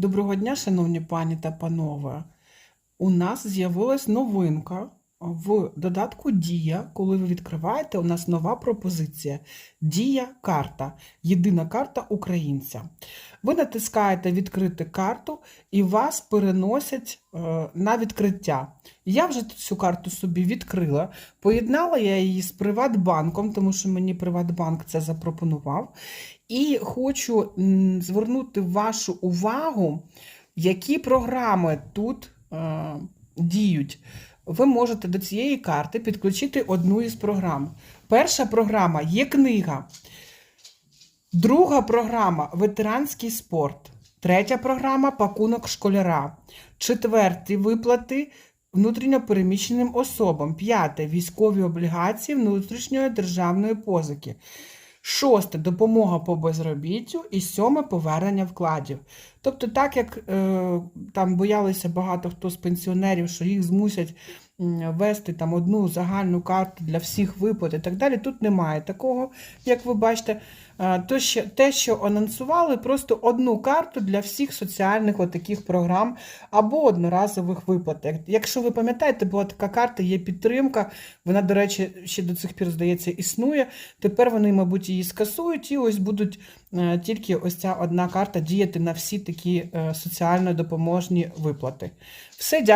Доброго дня, шановні пані та панове. У нас з'явилась новинка в додатку Дія. Коли ви відкриваєте, у нас нова пропозиція Дія карта. Єдина карта українця. Ви натискаєте відкрити карту і вас переносять е, на відкриття. Я вже цю карту собі відкрила. Поєднала я її з Приватбанком, тому що мені Приватбанк це запропонував. І хочу звернути вашу увагу, які програми тут е, діють. Ви можете до цієї карти підключити одну із програм. Перша програма є книга. Друга програма ветеранський спорт. Третя програма пакунок школяра. Четверті виплати внутрішньопереміщеним особам. П'яте військові облігації внутрішньої державної позики. Шосте. Допомога по безробіттю. І сьоме. Повернення вкладів. Тобто, так як е, там боялися багато хто з пенсіонерів, що їх змусять вести там одну загальну карту для всіх виплат і так далі. Тут немає такого, як ви бачите. То, що, те, що анонсували, просто одну карту для всіх соціальних отаких програм або одноразових виплат. Якщо ви пам'ятаєте, була така карта, є підтримка. Вона, до речі, ще до цих пір, здається, існує. Тепер вони, мабуть, її скасують, і ось будуть е, тільки ось ця одна карта діяти на всі такі е, соціально допоможні виплати. Все, дякую.